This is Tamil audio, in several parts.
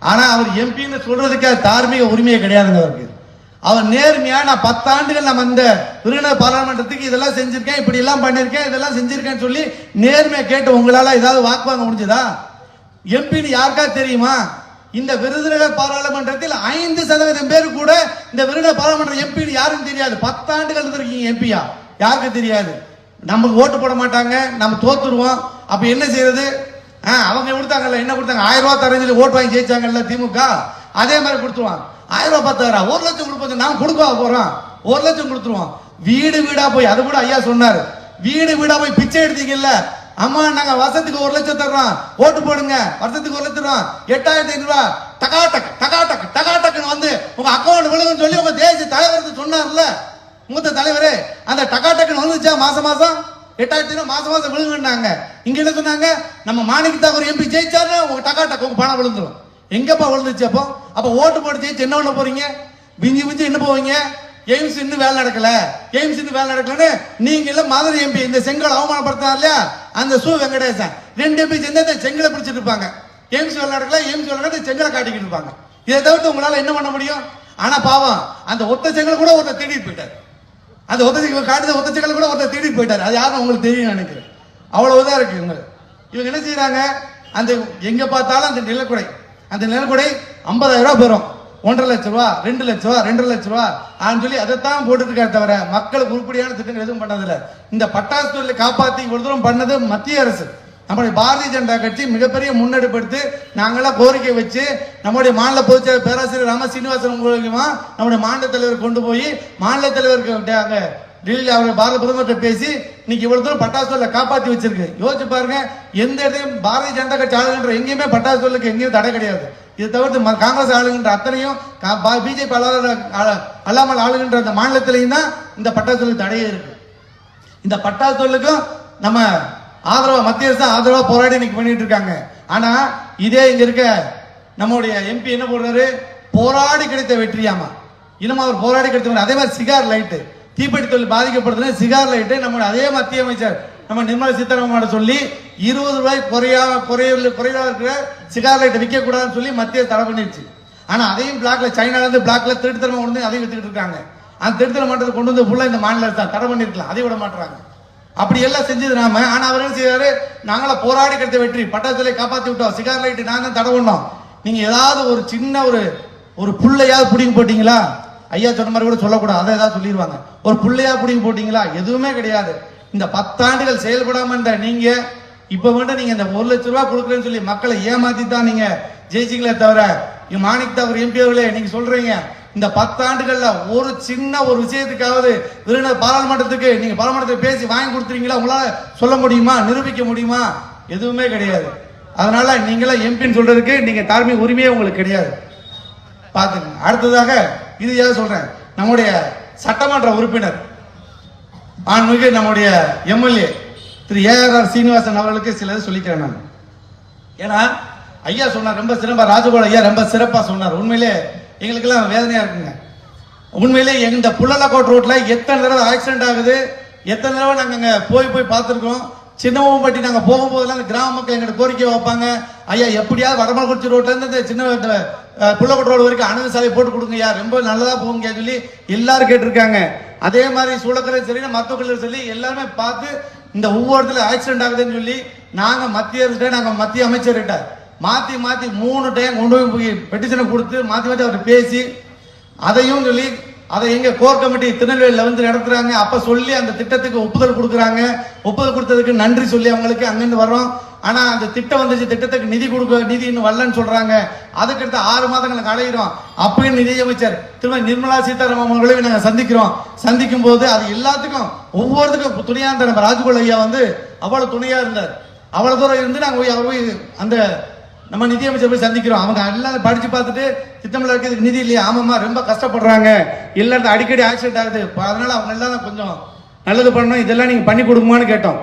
ஆனால் அவர் எம்பின்னு சொல்றதுக்கு அது தார்மீக உரிமையே கிடையாதுங்க அவருக்கு. அவர் நேர்மையா நான் பத்தாண்டுகள் நம்ம இந்த விருதுநகர் பாராளுமன்றத்துக்கு இதெல்லாம் செஞ்சிருக்கேன் இப்படி எல்லாம் பண்ணிருக்கேன் இதெல்லாம் செஞ்சிருக்கேன்னு சொல்லி நேர்மையை கேட்டு உங்களால ஏதாவது வாக்குவாங்க முடிஞ்சுதா? முடிஞ்சதா எம்பின்னு யாருக்கா தெரியுமா? இந்த விருதுநகர் பாராளுமன்றத்தில் ஐந்து சதவீதம் பேர் கூட இந்த விருதுநகர் பாராளுமன்ற எம்பின்னு யாருக்கும் தெரியாது. பத்தாண்டுகள் இருந்திருக்கீங்க எம்பியா? யாருக்கு தெரியாது? நமக்கு ஓட்டு போட மாட்டாங்க நம்ம தோத்துருவோம். அப்ப என்ன செய்யறது? அவங்க கொடுத்தாங்கல்ல என்ன கொடுத்தாங்க? ஆயிரம் ரூபா தரேன் சொல்லி ஓட்டு வாங்கி ஜெயிச்சாங்கல்ல திமுக? அதே மாதிரி கொடுத்துருவான் ஆயிரம் ரூபா பத்தாயிரம் ஒரு லட்சம் கொடுப்போம் நான் கொடுக்க போறோம் ஒரு லட்சம் கொடுத்துருவோம். வீடு வீடா போய் அது கூட ஐயா சொன்னாரு. வீடு வீடா போய் பிச்சை எடுத்தீங்கல்ல? அம்மா நாங்க வருஷத்துக்கு ஒரு லட்சம் தர்றோம். ஓட்டு போடுங்க. வருஷத்துக்கு ஒரு லட்சம் தர்றோம். எட்டாயிரத்தி ஐநூறுவா டகா டக் டகா டக் டகா டக்குன்னு வந்து உங்க அக்கௌண்ட் விழுகுன்னு சொல்லி உங்க தேசிய தலைவர் சொன்னார்ல. மூத்த தலைவரே அந்த டகா டக்குன்னு வந்துச்சா மாசம் மாசம்? எட்டாயிரத்தி ஐநூறு மாசம் மாசம் விழுங்குனாங்க இங்க என்ன சொன்னாங்க? நம்ம மாணிக்கு தாக்கூர் எம்பி ஜெயிச்சாரு உங்க டகாட்டக் உங்க பணம் விழுந்துரும். எங்கப்பா விழுந்துச்சு அப்போ? அப்ப ஓட்டு போட்டு ஜெயிச்சு என்ன பண்ண போறீங்க? விஞ்சி விஞ்சி என்ன போவீங்க? எய்ம்ஸ் இன்னும் வேலை நடக்கல. எய்ம்ஸ் இன்னும் வேலை நடக்கலன்னு நீங்க இல்ல மதுரை எம்பி இந்த செங்கல் அவமானப்படுத்தினார் இல்லையா? அந்த சு வெங்கடேசன். ரெண்டு எம்பி சேர்ந்து இந்த செங்கலை பிடிச்சிட்டு இருப்பாங்க. எய்ம்ஸ் வேலை நடக்கல எய்ம்ஸ் வேலை நடக்கல செங்கலை காட்டிக்கிட்டு இருப்பாங்க. இதை தவிர்த்து உங்களால என்ன பண்ண முடியும்? ஆனா பாவம் அந்த ஒத்த செங்கல் கூட ஒருத்தர் தேடிட்டு போயிட்டார். அந்த ஒத்த செங்கல் காட்டுற ஒத்த கூட ஒருத்தர் தேடி போயிட்டார். அது யாரும் உங்களுக்கு தெரியும் நினைக்கிறேன். அவ்வளவுதான் இருக்கு இவங்க இவங்க என்ன செய்யறாங்க அந்த எங்க பார்த்தாலும் அந்த நிலக்குடை. அந்த நிலக்குடை ஐம்பதாயிரம் ரூபாய் போயிடும் ஒன்றரை லட்ச ரூபா ரெண்டு லட்ச ரூபா ரெண்டரை லட்ச ரூபா ஆன்னு சொல்லி அதைத்தான் போட்டுட்டு இருக்காரு தவிர மக்களுக்கு உருப்படியான திட்டங்கள் எதுவும் பண்ணதில்லை. இந்த பட்டாசு தொழிலை காப்பாற்றி இவ்வளோ தூரம் பண்ணது மத்திய அரசு. நம்முடைய பாரதிய ஜனதா கட்சி மிகப்பெரிய முன்னெடுப்படுத்து நாங்களாம் கோரிக்கை வச்சு நம்முடைய மாநில பொதுச்செயலர் பேராசிரியர் ராம சீனிவாசன் மூலியமா நம்முடைய மாநில தலைவர் கொண்டு போய் மாநில தலைவருக்கு அங்க டெல்லியில் அவர் பாரத பிரதமர்கிட்ட பேசி இன்னைக்கு இவ்வளவு தூரம் பட்டாசு சொல்ல காப்பாற்றி வச்சிருக்கு. யோசிச்சு பாருங்க எந்த இடத்தையும் பாரதிய ஜனதா கட்சி ஆளுகின்ற எங்கேயுமே பட்டாசு தொழிலுக்கு எங்கேயும் தடை கிடையாது. இதை தவிர்த்து காங்கிரஸ் ஆளுகின்ற அத்தனையும் பிஜேபி அல்லாமல் ஆளுகின்ற அந்த மாநிலத்திலையும் தான் இந்த பட்டாசு தொழில் தடையே இருக்கு. இந்த பட்டாசு தொழிலுக்கும் நம்ம ஆதரவா மத்திய அரசு ஆதரவா போராடி இன்னைக்கு பண்ணிட்டு இருக்காங்க. ஆனா இதே இங்க இருக்க நம்முடைய எம்பி என்ன போடுறாரு? போராடி கிடைத்த வெற்றியாமா. இன்னும் அவர் போராடி கிடைத்த அதே மாதிரி சிகார் லைட்டு. தீப்பெட்டி தொழில் பாதிக்கப்படுதுன்னு சிகார் லைட்டு. நம்ம அதே மத்திய அமைச்சர் நம்ம நிர்மலா சீதாராமன் சொல்லி இருபது ரூபாய் குறையா குறைய குறைவாக இருக்கிற சிகார் லைட்டை விற்க கூடாதுன்னு சொல்லி மத்திய தடை பண்ணிருச்சு ஆனால் அதையும் பிளாக்ல சைனால இருந்து பிளாக்ல திருட்டுத்தனமா கொண்டு அதையும் வித்துக்கிட்டு இருக்காங்க. அந்த திருத்தர மாட்டத்தை கொண்டு வந்து ஃபுல்லாக இந்த மாநில அரசு தடை பண்ணிருக்கலாம். அதை விட மாட்டுறாங்க. அப்படி எல்லாம் செஞ்சது நாம. ஆனா அவர் என்ன செய்யறாரு நாங்கள போராடி கிடைத்த வெற்றி. பட்டாசுகளை காப்பாத்தி விட்டோம். சிகார் லைட்டு நான் தான் தடை பண்ணோம். நீங்க ஏதாவது ஒரு சின்ன ஒரு ஒரு புள்ளையாவது பிடிங்க போட்டீங்களா? ஐயா சொன்ன மாதிரி கூட சொல்லக்கூடாது. அதை ஏதாவது சொல்லிடுவாங்க ஒரு புள்ளையா பிடிங்க போட்டீங்களா? எதுவுமே கிடையாது. இந்த பத்தாண்டுகள் செயல்படாம இருந்த நீங்க இப்ப மட்டும் நீங்க இந்த ஒரு லட்ச ரூபா கொடுக்குறேன்னு சொல்லி மக்களை ஏமாத்தி தான் நீங்க ஜெயிச்சிங்களே தவிர மாணிக் தாக்கூர் எம்பி அவர்களே நீங்க சொல்றீங்க. இந்த பத்தாண்டுகள்ல ஒரு சின்ன ஒரு விஷயத்துக்காவது விருதுநகர் பாராளுமன்றத்துக்கு நீங்க பாராளுமன்றத்தை பேசி வாங்கி கொடுத்துறீங்களா உங்களால சொல்ல முடியுமா? நிரூபிக்க முடியுமா? எதுவுமே கிடையாது. அதனால நீங்களாம் எம்பின்னு சொல்றதுக்கு நீங்க தார்மீக உரிமையே உங்களுக்கு கிடையாது. பாத்துங்க அடுத்ததாக இது ஏதாவது சொல்றேன்? நம்முடைய சட்டமன்ற உறுப்பினர் ஆண்மிகு நம்முடைய எம்எல்ஏ திரு ஆர் சீனிவாசன் அவர்களுக்கு சிலது சொல்லிக்கிறேன் நான். ஏன்னா ஐயா சொன்னார் ரொம்ப சிறப்பா ராஜகோபால் ஐயா ரொம்ப சிறப்பா சொன்னார். உண்மையிலே எங்களுக்கெல்லாம் வேதனையாக இருக்குங்க. உண்மையிலே இந்த புள்ளலக்கோட் ரோட்டில் எத்தனை தடவை ஆக்சிடென்ட் ஆகுது எத்தனை தடவை நாங்கள் அங்கே போய் போய் பார்த்துருக்கோம் சின்னவம்பட்டி நாங்கள் போகும்போதெல்லாம் அந்த கிராம மக்கள் எங்கள்கிட்ட கோரிக்கை வைப்பாங்க. ஐயா எப்படியாவது வடமலக்குறிச்சி ரோட்ல இருந்து இந்த சின்ன புள்ளக்கோட் ரோடு வரைக்கும் அனந்த சாலை போட்டு கொடுங்கய்யா ரொம்ப நல்லதாக போகுங்க சொல்லி எல்லாரும் கேட்டிருக்காங்க. அதே மாதிரி சூளக்கரை சரி மருத்துவக்கல்லூரி சொல்லி எல்லாருமே பார்த்து இந்த ஒவ்வொருத்துல ஆக்சிடென்ட் ஆகுதுன்னு சொல்லி நாங்கள் மத்திய அரசு நாங்கள் மத்திய அமைச்சர்கிட்ட மாத்தி மாத்தி மூணு டைம் கொண்டு போய் போய் பெட்டிஷனை கொடுத்து மாத்தி மாத்தி அவர்கிட்ட பேசி அதையும் சொல்லி அதை எங்க கோர் கமிட்டி திருநெல்வேலியில வந்து நடத்துறாங்க. அப்ப சொல்லி அந்த திட்டத்துக்கு ஒப்புதல் கொடுக்குறாங்க. ஒப்புதல் கொடுத்ததுக்கு நன்றி சொல்லி அவங்களுக்கு அங்கிருந்து வர்றோம். ஆனா அந்த திட்டம் வந்துச்சு திட்டத்துக்கு நிதி கொடுக்க நிதி இன்னும் வரலன்னு சொல்றாங்க. அதுக்கடுத்து ஆறு மாதங்களுக்கு அலைகிறோம் அப்பயும் நிதியமைச்சர் திரும்ப நிர்மலா சீதாராமன் அவர்களையும் நாங்க சந்திக்கிறோம். சந்திக்கும் போது அது எல்லாத்துக்கும் ஒவ்வொருத்துக்கும் துணையா இருந்த நம்ம ராஜ்கோல் ஐயா வந்து அவ்வளவு துணையா இருந்தார். அவ்வளவு தூரம் இருந்து நாங்க போய் அவர் போய் அந்த நம்ம நிதியமைச்சர் போய் சந்திக்கிறோம். அவங்க எல்லாம் படிச்சு பார்த்துட்டு திட்டமில் இருக்கிறதுக்கு நிதி இல்லையா? ஆமாம்மா ரொம்ப கஷ்டப்படுறாங்க. இல்லை அடிக்கடி ஆக்சிடென்ட் ஆகுது. அதனால் அதனால அவங்க எல்லாம் கொஞ்சம் நல்லது பண்ணணும். இதெல்லாம் நீங்க பண்ணி கொடுக்குமான்னு கேட்டோம்.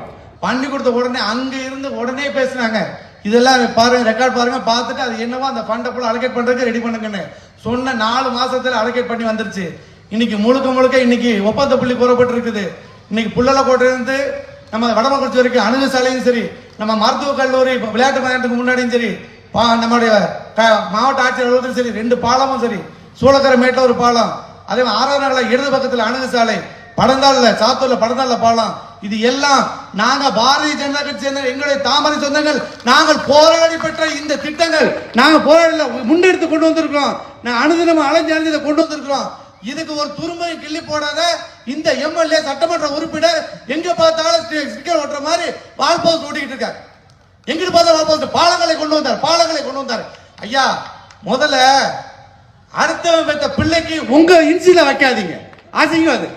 பண்ணி கொடுத்த உடனே அங்க இருந்து உடனே பேசுனாங்க. இதெல்லாம் பாருங்க ரெக்கார்ட் பாருங்க பார்த்துட்டு அது என்னவோ அந்த ஃபண்டை ஃபுல்லாக அலோகேட் பண்றதுக்கு ரெடி பண்ணுங்கன்னு சொன்ன நாலு மாசத்துல அலோகேட் பண்ணி வந்துருச்சு. இன்னைக்கு முழுக்க முழுக்க இன்னைக்கு ஒப்பந்த புள்ளி கூறப்பட்டிருக்குது இன்னைக்கு புள்ளலக்கோட்டை இருந்து நம்ம வடமக்குறிச்சி வரைக்கும் அணுகு சாலையும் சரி நம்ம மருத்துவக் கல்லூரி விளையாட்டு மைதானத்துக்கு முன்னாடியும் சரி நம்முடைய மாவட்ட ஆட்சியர் அலுவலகத்திலும் சரி ரெண்டு பாலமும் சரி சூளக்கரமேட்டில் ஒரு பாலம் அதே மாதிரி ஆறாவது நகரில் இடது பக்கத்தில் அணுகு சாலை படந்தாளில் சாத்தூரில் படந்தாளில் பாலம் இது எல்லாம் நாங்கள் பாரதிய ஜனதா கட்சி சேர்ந்த எங்களுடைய தாமரை சொந்தங்கள் நாங்கள் போராடி பெற்ற இந்த திட்டங்கள் நாங்கள் போராடல முன்னெடுத்து கொண்டு வந்திருக்கிறோம். நான் அனுதினம் அலைஞ்சு அலைஞ்சு இதை கொண்டு வந்திருக்கிறோம். இதுக்கு ஒரு துரும்பை கிள்ளி போடாத இந்த எம்எல்ஏ சட்டமன்ற உறுப்பினர் எங்க பார்த்தாலும் ஸ்டிக்கர் ஓட்டுற மாதிரி வால்போஸ் ஓட்டிக்கிட்டு இருக்காரு. எங்கிட்டு பார்த்தா பாலங்களை கொண்டு வந்தார் பாலங்களை கொண்டு வந்தார். ஐயா முதல்ல அடுத்தவன் பெற்ற பிள்ளைக்கு உங்க இன்சில வைக்காதீங்க. ஆசைங்க அது.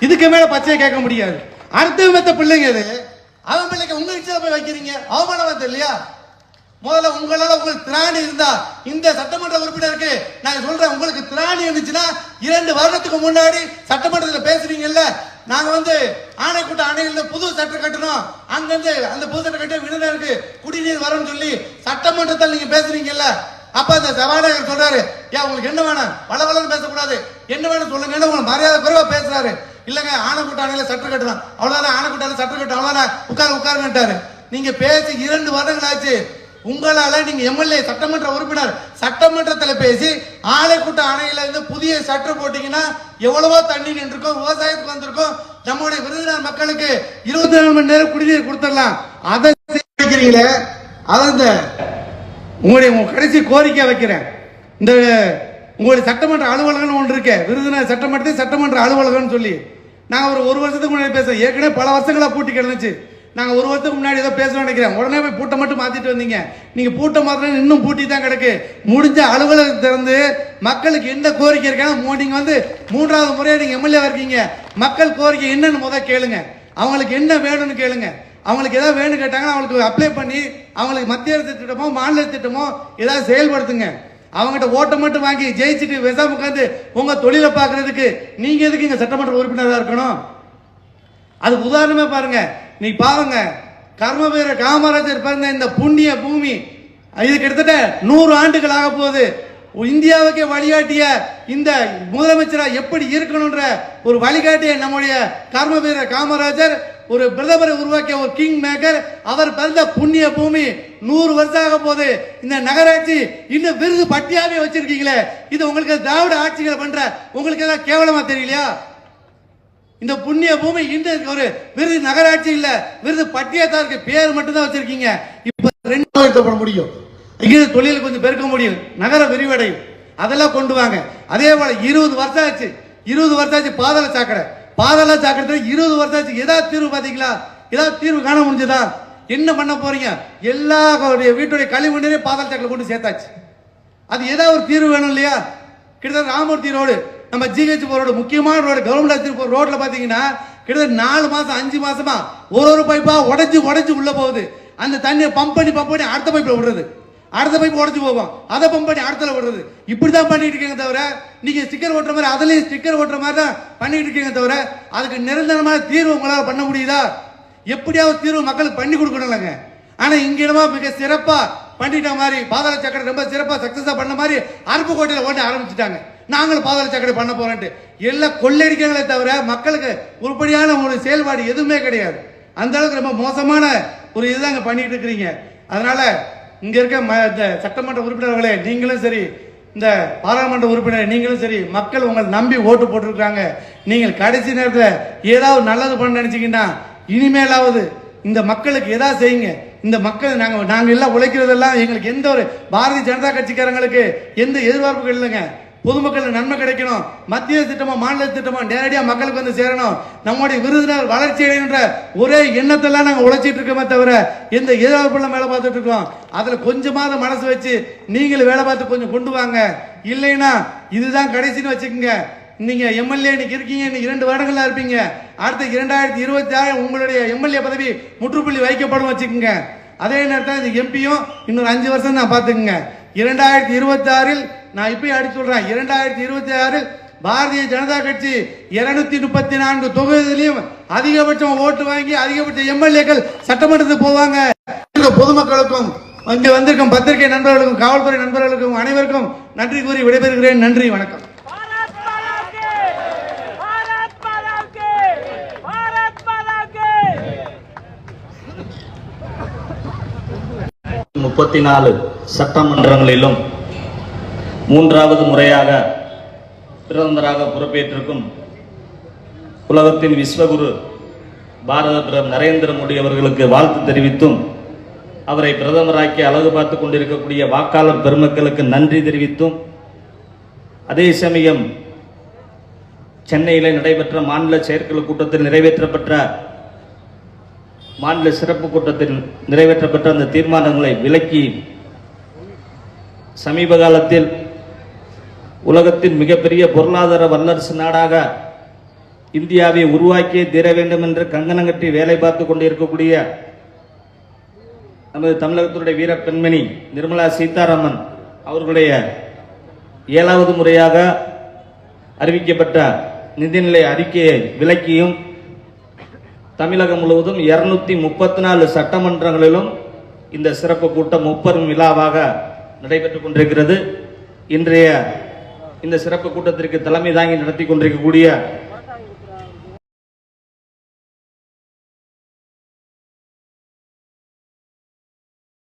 இதுக்கு மேல பச்சையை கேட்க முடியாது. அடுத்தவன் பெற்ற பிள்ளைங்க அது அவன் பிள்ளைக்கு உங்க இன்சில போய் வைக்கிறீங்க. அவமானம் வந்து இல்லையா? முதல்ல உங்களால உங்களுக்கு திராணி இருந்தா இந்த சட்டமன்ற உறுப்பினருக்கு நான் சொல்றேன் உங்களுக்கு திராணி இருந்துச்சுன்னா இரண்டு வருடத்துக்கு முன்னாடி சட்டமன்றத்தில் பேசுறீங்கல்ல நாங்க வந்து ஆணைக்கூட்ட அணையில புது சட்டம் கட்டணும். அங்கிருந்து அந்த புது சட்டம் கட்டி விருந்தினருக்கு குடிநீர் வரும்னு சொல்லி சட்டமன்றத்தில் நீங்க பேசுறீங்கல்ல? அப்ப அந்த சபாநாயகர் சொல்றாரு ஏன் உங்களுக்கு என்ன வேணும்? வளவளன்னு பேசக்கூடாது. என்ன வேணும் சொல்லுங்க உங்களுக்கு மரியாதை குறைவா பேசுறாரு. இல்லங்க ஆணைக்கூட்ட அணையில சட்டம் கட்டணும். அவ்வளவுதான்? ஆணைக்கூட்ட சட்டம் கட்டணும். அவ்வளவுதான்? உட்காரு உட்காருங்கட்டாரு நீங்க பேசி இரண்டு வருடங்கள் ஆச்சு. உங்களால நீங்க எம்எல்ஏ சட்டமன்ற உறுப்பினர் சட்டமன்றத்தில் பேசி ஆலைக்கூட்ட அணையில இருந்து புதிய சட்டம் போட்டீங்கன்னா எவ்வளவோ தண்ணி நின்றுக்கும் விவசாயத்துக்கு வந்திருக்கும். நம்முடைய விருதுநகர் மக்களுக்கு இருபத்தி நாலு மணி நேரம் குடிநீர் கொடுத்துடலாம். அதை வைக்கிறீங்களே அதை இந்த உங்களுடைய உங்க கடைசி கோரிக்கை வைக்கிறேன். இந்த உங்களுடைய சட்டமன்ற அலுவலகம் ஒன்று இருக்கு. விருதுநகர் சட்டமன்றத்தை சட்டமன்ற அலுவலகம்னு சொல்லி. நாங்கள் ஒரு ஒரு வருஷத்துக்கு முன்னாடி பேசுறேன். ஏற்கனவே பல வருஷங்களா பூட்டி கிடந்துச்சு. நாங்கள் ஒரு வருஷத்துக்கு முன்னாடி ஏதோ பேசணும்னு நினைக்கிறேன். உடனே போய் பூட்டை மட்டும் மாற்றிட்டு வந்தீங்க. நீங்கள் பூட்டை மாத்திரம் இன்னும் பூட்டி தான் கிடக்கு. முடிஞ்ச அலுவலகம் திறந்து மக்களுக்கு என்ன கோரிக்கை இருக்காங்க நீங்கள் வந்து மூன்றாவது முறையாக நீங்கள் எம்எல்ஏ இருக்கீங்க. மக்கள் கோரிக்கை என்னன்னு முத கேளுங்க. அவங்களுக்கு என்ன வேணும்னு கேளுங்க. அவங்களுக்கு ஏதாவது வேணும் கேட்டாங்கன்னா அவங்களுக்கு அப்ளை பண்ணி அவங்களுக்கு மத்திய அரசு திட்டமோ மாநில திட்டமோ ஏதாவது செயல்படுத்துங்க. அவங்ககிட்ட ஓட்டை மட்டும் வாங்கி ஜெயிச்சுட்டு விசாம உட்காந்து உங்க தொழிலை பார்க்கறதுக்கு நீங்க எதுக்கு இங்க சட்டமன்ற உறுப்பினராக இருக்கணும்? அது உதாரணமே பாருங்க. நீ பாருங்க கர்மவீர காமராஜர் பிறந்த இந்த புண்ணிய பூமி இது கிட்டத்தட்ட நூறு ஆண்டுகள் ஆக போகுது. இந்தியாவுக்கே வழிகாட்டிய இந்த முதலமைச்சரா எப்படி இருக்கணும்ன்ற ஒரு வழிகாட்டிய நம்முடைய கர்மவீர காமராஜர் ஒரு பிரதமரை உருவாக்கிய ஒரு கிங் மேக்கர் அவர் பிறந்த புண்ணிய பூமி நூறு வருஷம் ஆக போகுது. இந்த நகராட்சி இன்னும் விருது பட்டியாவே வச்சிருக்கீங்களே. இது உங்களுக்கு திராவிட ஆட்சிகளை பண்ற உங்களுக்கு ஏதாவது கேவலமா தெரியலையா? இந்த புண்ணிய பூமி இன்று ஒரு விருது நகராட்சி இல்ல விருது பட்டியத்தாருக்கு பேர் மட்டும் தான் வச்சிருக்கீங்க. இப்ப ரெண்டு எடுத்துப்பட முடியும்? இங்க தொழில் கொஞ்சம் பெருக்க முடியும். நகர விரிவடையும். அதெல்லாம் கொண்டு வாங்க. அதே போல இருபது வருஷம் ஆச்சு. இருபது வருஷம் ஆச்சு பாதாள சாக்கடை. பாதாள சாக்கடை இருபது வருஷம் ஆச்சு. ஏதாவது தீர்வு பாத்தீங்களா? ஏதாவது தீர்வு காண முடிஞ்சதா? என்ன பண்ண போறீங்க? எல்லா வீட்டுடைய கழிவு நீரையும் பாதாள சாக்கடை கொண்டு சேர்த்தாச்சு. அது ஏதாவது ஒரு தீர்வு வேணும் இல்லையா? கிட்டத்தட்ட ராமூர்த்தி ரோடு நம்ம ஜிஹெச் ரோடு முக்கியமான ரோடு கவர்மெண்ட் ஆஸ்பத்திரி போகிற ரோட்டில் பார்த்தீங்கன்னா கிட்டத்தட்ட நாலு மாதம் அஞ்சு மாதமாக ஒரு ஒரு பைப்பாக உடஞ்சி உடஞ்சி உள்ளே போகுது. அந்த தண்ணியை பம்ப் பண்ணி பம்ப் பண்ணி அடுத்த பைப்பில் விடுறது. அடுத்த பைப் உடஞ்சி போவோம் அதை பம்ப் பண்ணி அடுத்தல விடுறது. இப்படி தான் பண்ணிட்டு இருக்கீங்க தவிர நீங்கள் ஸ்டிக்கர் ஓட்டுற மாதிரி அதுலேயும் ஸ்டிக்கர் ஓட்டுற மாதிரி தான் பண்ணிட்டு இருக்கீங்க தவிர அதுக்கு நிரந்தரமான தீர்வு உங்களால் பண்ண முடியுதா? எப்படியாவது தீர்வு மக்களுக்கு பண்ணி கொடுக்கணும்லங்க. ஆனால் இங்கிடமா மிக சிறப்பாக பண்ணிட்ட மாதிரி பாதாள சக்கரை ரொம்ப சிறப்பாக சக்ஸஸாக பண்ண மாதிரி அருப்புக்கோட்டையில ஓட்ட ஆரம்பிச்சிட்டாங்க. நாங்களும் பாதாள சாக்கடை பண்ண போறோம்ட்டு எல்லாம் கொள்ளடிக்கிறாங்களே தவிர மக்களுக்கு உருப்படியான ஒரு செயல்பாடு எதுவுமே கிடையாது. அந்த அளவுக்கு ரொம்ப மோசமான ஒரு இதுதாங்க பண்ணிட்டு இருக்கிறீங்க. அதனால இங்க இருக்க ம- இந்த சட்டமன்ற உறுப்பினர்களே நீங்களும் சரி இந்த பாராளுமன்ற உறுப்பினர் நீங்களும் சரி மக்கள் உங்களை நம்பி ஓட்டு போட்டிருக்காங்க நீங்கள் கடைசி நேரத்தில் ஏதாவது நல்லது பண்ண நினைச்சிங்கன்னா இனிமேலாவது இந்த மக்களுக்கு ஏதாவது செய்யுங்க. இந்த மக்கள் நாங்கள் நாங்கள் எல்லாம் உழைக்கிறதெல்லாம் எங்களுக்கு எந்த ஒரு பாரதிய ஜனதா கட்சிக்காரங்களுக்கு எந்த எதிர்பார்ப்புகள் இல்லைங்க. பொதுமக்களுக்கு நன்மை கிடைக்கணும். மத்திய திட்டமா மாநில திட்டமா நேரடியாக மக்களுக்கு வந்து சேரணும். நம்முடைய விருதுநர் வளர்ச்சி அடைகின்ற ஒரே எண்ணத்தெல்லாம் நாங்கள் உழைச்சிட்டு இருக்கோமே தவிர எந்த எதிர்பார்ப்புல வேலை பார்த்துட்டு இருக்கோம். அதில் கொஞ்சமாவது மனசு வச்சு நீங்களும் வேலை பார்த்து கொஞ்சம் கொண்டு வாங்க. இல்லைன்னா இதுதான் கடைசின்னு வச்சுக்கோங்க. நீங்க எம்எல்ஏ இன்னைக்கு இருக்கீங்க இன்னும் இரண்டு வருடங்களா இருப்பீங்க. அடுத்த இரண்டாயிரத்தி இருபத்தி ஆறு உங்களுடைய எம்எல்ஏ பதவி முற்றுப்புள்ளி வைக்கப்படும் வச்சுக்கோங்க. அதே நேரத்தில் இந்த எம்பியும் இன்னொரு அஞ்சு வருஷம் நான் பார்த்துக்குங்க. இரண்டாயிரத்தி இருபத்தி ஆறில் நான் இப்பயும் அடிச்சு சொல்றேன். இரண்டாயிரத்தி இருபத்தி ஆறு பாரதிய ஜனதா கட்சி இருநூத்தி முப்பத்தி நான்கு தொகுதியிலையும் அதிகபட்சம் ஓட்டு வாங்கி அதிகபட்ச எம்எல்ஏக்கள் சட்டமன்றத்துக்கு போவாங்க. பொதுமக்களுக்கும் இங்கு வந்திருக்கும் பத்திரிகை நண்பர்களுக்கும் காவல்துறை நண்பர்களுக்கும் அனைவருக்கும் நன்றி கூறி விடைபெறுகிறேன். நன்றி வணக்கம். முப்பத்தி நாலு சட்டமன்றங்களிலும் மூன்றாவது முறையாக பிரதமராக பொறுப்பேற்றிருக்கும் உலகத்தின் விஸ்வகுரு பாரத பிரதமர் நரேந்திர மோடி அவர்களுக்கு வாழ்த்து தெரிவித்தும் அவரை பிரதமராக்கி அழகு பார்த்து கொண்டிருக்கக்கூடிய வாக்காளர் பெருமக்களுக்கு நன்றி தெரிவித்தும் அதே சமயம் சென்னையில் நடைபெற்ற மாநில செயற்குழு கூட்டத்தில் நிறைவேற்றப்பட்ட மாநில சிறப்பு கூட்டத்தில் நிறைவேற்றப்பட்ட அந்த தீர்மானங்களை விலக்கி சமீப காலத்தில் உலகத்தின் மிகப்பெரிய பொருளாதார வல்லரசு நாடாக இந்தியாவை உருவாக்கியே தீர வேண்டும் என்று கங்கணம் கட்டி வேலை பார்த்து கொண்டிருக்கக்கூடிய நமது தமிழகத்தினுடைய வீர பெண்மணி நிர்மலா சீதாராமன் அவர்களுடைய ஏழாவது முறையாக அறிவிக்கப்பட்ட நிதிநிலை அறிக்கையை விலக்கியும் தமிழகம் முழுவதும் இருநூத்தி முப்பத்தி நாலு சட்டமன்றங்களிலும் இந்த சிறப்பு கூட்டம் முப்பெரும் விழாவாக நடைபெற்றுக் கொண்டிருக்கிறது. இன்றைய இந்த சிறப்பு கூட்டத்திற்கு தலைமை தாங்கி நடத்தி கொண்டிருக்கக்கூடிய